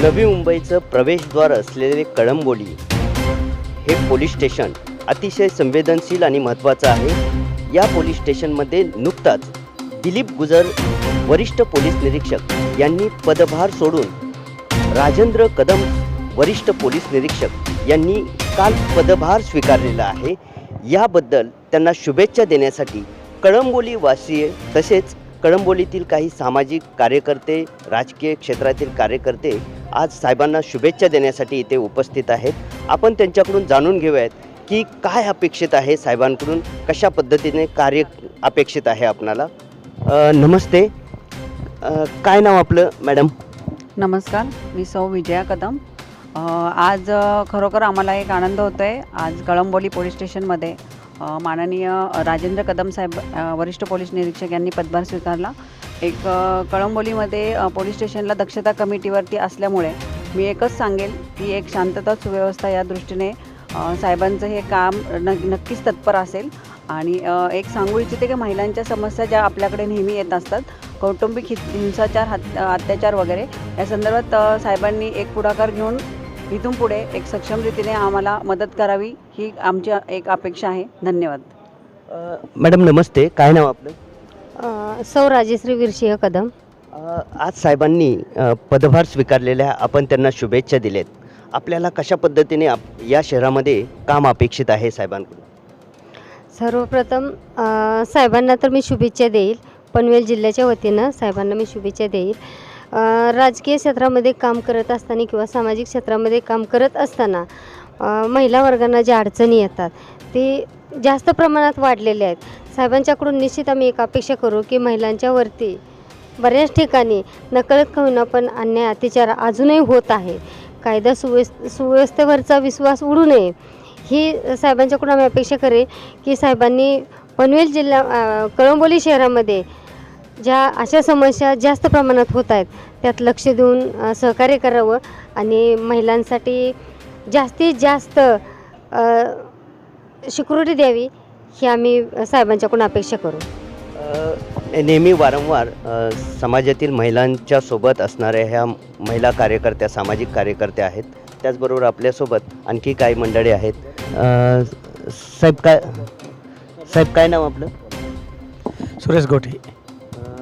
नवी मुंबईचं प्रवेशद्वार असलेले कळंबोली हे पोलीस स्टेशन अतिशय संवेदनशील आणि महत्त्वाचं आहे. या पोलीस स्टेशनमध्ये नुकताच दिलीप गुजर वरिष्ठ पोलीस निरीक्षक यांनी पदभार सोडून राजेंद्र कदम वरिष्ठ पोलीस निरीक्षक यांनी काल पदभार स्वीकारलेला आहे. याबद्दल त्यांना शुभेच्छा देण्यासाठी कळंबोली वासीय तसेच कळंबोलीतील काही सामाजिक कार्यकर्ते राजकीय क्षेत्रातील कार्यकर्ते आज साहेबांना शुभेच्छा देण्यासाठी इथे उपस्थित आहेत. आपण त्यांच्याकडून जाणून घेऊयात की काय अपेक्षित आहे साहेबांकडून कशा पद्धतीने कार्य अपेक्षित आहे आपणाला. नमस्ते. अ, काय नाव आपलं मॅडम? नमस्कार मी सौ विजया कदम. अ, आज अ, खरोखर आम्हाला एक आनंद होतो आहे आज कळंबोली पोलीस स्टेशनमध्ये माननीय राजेंद्र कदम साहेब वरिष्ठ पोलीस निरीक्षक यांनी पदभार स्वीकारला. एक कळंबोलीमध्ये पोलीस स्टेशनला दक्षता कमिटीवरती असल्यामुळे मी एकच सांगेल की एक शांतता सुव्यवस्था या दृष्टीने साहेबांचं हे काम न नक्कीच तत्पर असेल. आणि एक सांगू इच्छिते की महिलांच्या समस्या ज्या आपल्याकडे नेहमी येत असतात कौटुंबिक हि हिंसाचार हत अत्याचार वगैरे या संदर्भात साहेबांनी एक पुढाकार घेऊन इथून पुढे एक सक्षम रीतीने आम्हाला मदत करावी ही आमची एक अपेक्षा आहे. धन्यवाद. मॅडम नमस्ते. काय नाव आपलं? सौ राजेश्री विरसिंह कदम. आज साहेबांनी पदभार स्वीकारलेल्या आपण त्यांना शुभेच्छा दिल्यात आपल्याला कशा पद्धतीने आप या शहरामध्ये काम अपेक्षित आहे साहेबांकडून? सर्वप्रथम साहेबांना तर मी शुभेच्छा देईल. पनवेल जिल्ह्याच्या वतीनं साहेबांना मी शुभेच्छा देईल. राजकीय क्षेत्रामध्ये काम करत असताना किंवा सामाजिक क्षेत्रामध्ये काम करत असताना महिला वर्गांना ज्या अडचणी येतात ते जास्त प्रमाणात वाढलेल्या आहेत. साहेबांच्याकडून निश्चित आम्ही एक अपेक्षा करू की महिलांच्यावरती बऱ्याच ठिकाणी नकळत का पण अन्याय अतिचार अजूनही होत आहे. कायदा सुव्यस् सुव्यवस्थेवरचा विश्वास उडू नये ही साहेबांच्याकडून आम्ही अपेक्षा करेल की साहेबांनी पनवेल जिल्हा कळंबोली शहरामध्ये ज्या अशा समस्या जास्त प्रमाणात होत आहेत त्यात लक्ष देऊन सहकार्य करावं आणि महिलांसाठी जास्तीत जास्त सिक्युरिटी द्यावी ही आम्ही साहेबांच्याकडून अपेक्षा करू. अ, नेहमी वारंवार समाजातील महिलांच्या सोबत असणाऱ्या ह्या महिला कार्यकर्त्या सामाजिक कार्यकर्त्या आहेत. त्याचबरोबर आपल्यासोबत आणखी काही मंडळी आहेत. साहेब काय साहेब काय नाव आपलं? सुरेश गोठे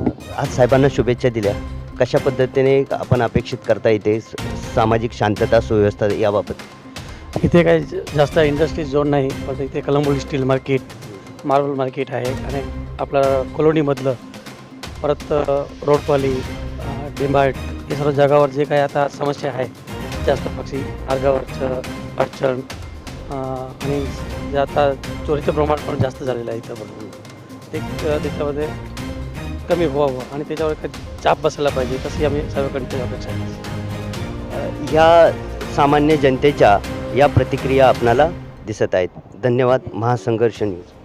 आज साहेबांना शुभेच्छा दिल्या. कशा पद्धतीने आपण अपेक्षित करता येते सामाजिक शांतता सुव्यवस्था याबाबत? इथे काही जास्त इंडस्ट्री झोन नाही पण इथे Kalamboli steel market marble market आहे आणि आपलं कॉलोनीमधलं परत रोडपाली डिंबाट हे सर्व जगावर जे काही आता समस्या आहे जास्त पक्षी मार्गावरचं अडचण आणि जे आता चोरीचं प्रमाण पण जास्त झालेलं आहे इथं भरपूर ते त्याच्यामध्ये कमी व्हावं आणि त्याच्यावर काही चाप बसायला पाहिजे तशी आम्ही सर्वकडे अपेक्षा आहे. या सामान्य जनतेच्या या प्रतिक्रिया आपणाला दिसत आहेत. धन्यवाद. महासंघर्ष न्यूज.